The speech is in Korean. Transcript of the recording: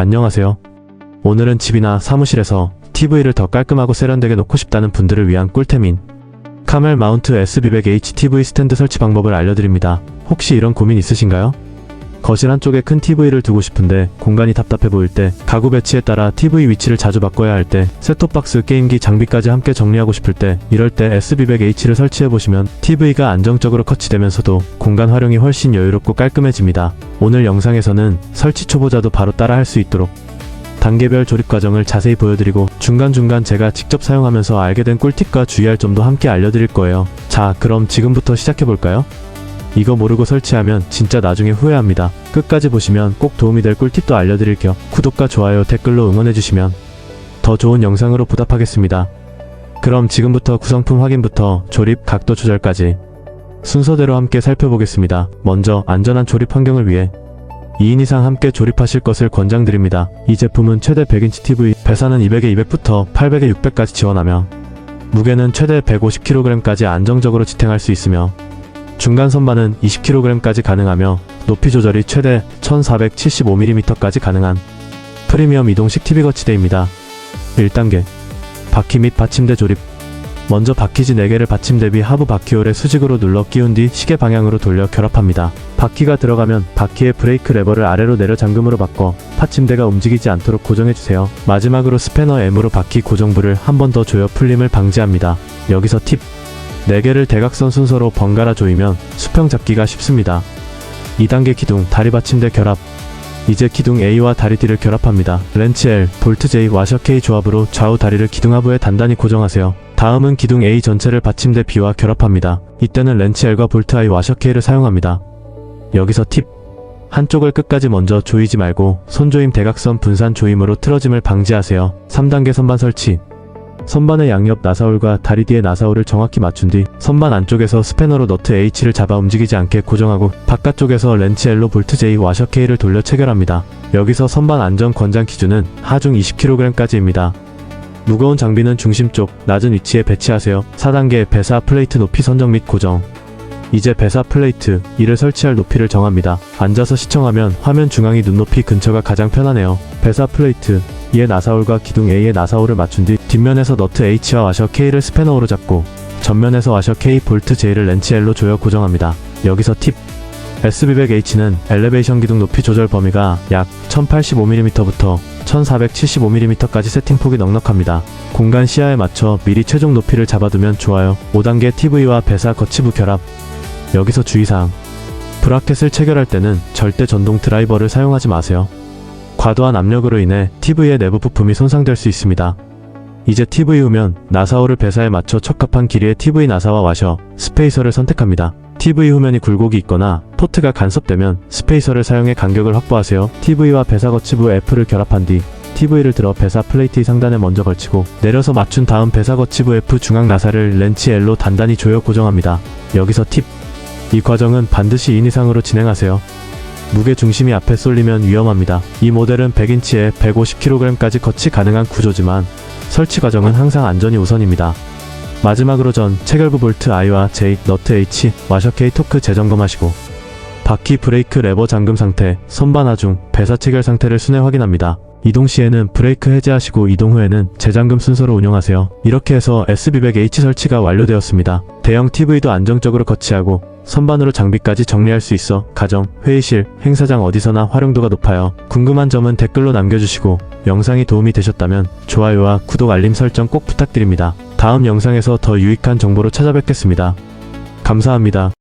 안녕하세요. 오늘은 집이나 사무실에서 TV를 더 깔끔하고 세련되게 놓고 싶다는 분들을 위한 꿀템인 카멜 마운트 SB100H TV 스탠드 설치 방법을 알려드립니다. 혹시 이런 고민 있으신가요? 거실 한쪽에 큰 TV를 두고 싶은데 공간이 답답해 보일 때 가구 배치에 따라 TV 위치를 자주 바꿔야 할 때 셋톱박스 게임기 장비까지 함께 정리하고 싶을 때 이럴 때 SB100H를 설치해 보시면 TV가 안정적으로 커치되면서도 공간 활용이 훨씬 여유롭고 깔끔해집니다. 오늘 영상에서는 설치 초보자도 바로 따라 할 수 있도록 단계별 조립 과정을 자세히 보여드리고 중간중간 제가 직접 사용하면서 알게 된 꿀팁과 주의할 점도 함께 알려드릴 거예요. 자, 그럼 지금부터 시작해볼까요? 이거 모르고 설치하면 진짜 나중에 후회합니다. 끝까지 보시면 꼭 도움이 될 꿀팁도 알려드릴 겸 구독과 좋아요, 댓글로 응원해주시면 더 좋은 영상으로 보답하겠습니다. 그럼 지금부터 구성품 확인부터 조립 각도 조절까지 순서대로 함께 살펴보겠습니다. 먼저 안전한 조립 환경을 위해 2인 이상 함께 조립하실 것을 권장드립니다. 이 제품은 최대 100인치 TV, 배사는 200에 200부터 800에 600까지 지원하며 무게는 최대 150kg까지 안정적으로 지탱할 수 있으며 중간 선반은 20kg까지 가능하며 높이 조절이 최대 1475mm까지 가능한 프리미엄 이동식 TV 거치대입니다. 1단계 바퀴 및 받침대 조립 먼저 바퀴지 4개를 받침 대비 하부 바퀴홀에 수직으로 눌러 끼운 뒤 시계 방향으로 돌려 결합합니다. 바퀴가 들어가면 바퀴의 브레이크 레버를 아래로 내려 잠금으로 바꿔 받침대가 움직이지 않도록 고정해주세요. 마지막으로 스패너 M으로 바퀴 고정부를 한 번 더 조여 풀림을 방지합니다. 여기서 팁! 4개를 대각선 순서로 번갈아 조이면 수평 잡기가 쉽습니다. 2단계 기둥 다리 받침대 결합 이제 기둥 A와 다리 D를 결합합니다. 렌치 L, 볼트 J, 와셔 K 조합으로 좌우 다리를 기둥 하부에 단단히 고정하세요. 다음은 기둥 A 전체를 받침대 B와 결합합니다. 이때는 렌치 L과 볼트 I, 와셔 K를 사용합니다. 여기서 팁! 한쪽을 끝까지 먼저 조이지 말고 손조임 대각선 분산 조임으로 틀어짐을 방지하세요. 3단계 선반 설치 선반의 양옆 나사홀과 다리 뒤의 나사홀을 정확히 맞춘 뒤 선반 안쪽에서 스패너로 너트 H를 잡아 움직이지 않게 고정하고 바깥쪽에서 렌치 L로 볼트 J 와셔 K를 돌려 체결합니다. 여기서 선반 안전 권장 기준은 하중 20kg까지입니다. 무거운 장비는 중심 쪽 낮은 위치에 배치하세요. 4단계 배사 플레이트 높이 선정 및 고정 이제 배사 플레이트 이를 설치할 높이를 정합니다. 앉아서 시청하면 화면 중앙이 눈높이 근처가 가장 편하네요. 배사 플레이트 이에 나사홀과 기둥 A의 나사홀을 맞춘 뒤 뒷면에서 너트 H와 와셔 K를 스패너로 잡고 전면에서 와셔 K 볼트 J를 렌치 L로 조여 고정합니다. 여기서 팁 SB100H는 엘리베이션 기둥 높이 조절 범위가 약 1085mm부터 1475mm까지 세팅폭이 넉넉합니다. 공간 시야에 맞춰 미리 최종 높이를 잡아두면 좋아요. 5단계 TV와 배사 거치부 결합 여기서 주의사항 브라켓을 체결할 때는 절대 전동 드라이버를 사용하지 마세요. 과도한 압력으로 인해 TV의 내부 부품이 손상될 수 있습니다. 이제 TV 후면 나사호를 배사에 맞춰 적합한 길이의 TV 나사와 와셔, 스페이서를 선택합니다. TV 후면이 굴곡이 있거나 포트가 간섭되면 스페이서를 사용해 간격을 확보하세요. TV와 배사 거치부 F를 결합한 뒤 TV를 들어 배사 플레이트 상단에 먼저 걸치고 내려서 맞춘 다음 배사 거치부 F 중앙 나사를 렌치 L로 단단히 조여 고정합니다. 여기서 팁! 이 과정은 반드시 2인 이상으로 진행하세요. 무게 중심이 앞에 쏠리면 위험합니다. 이 모델은 100인치에 150kg까지 거치 가능한 구조지만 설치 과정은 항상 안전이 우선입니다. 마지막으로 전 체결부 볼트 I와 J, 너트 H, 와셔 K 토크 재점검하시고 바퀴 브레이크 레버 잠금 상태, 선반 하중, 배사 체결 상태를 순회 확인합니다. 이동 시에는 브레이크 해제하시고 이동 후에는 재잠금 순서로 운영하세요. 이렇게 해서 SB100H 설치가 완료되었습니다. 대형 TV도 안정적으로 거치하고 선반으로 장비까지 정리할 수 있어 가정, 회의실, 행사장 어디서나 활용도가 높아요. 궁금한 점은 댓글로 남겨주시고 영상이 도움이 되셨다면 좋아요와 구독 알림 설정 꼭 부탁드립니다. 다음 영상에서 더 유익한 정보로 찾아뵙겠습니다. 감사합니다.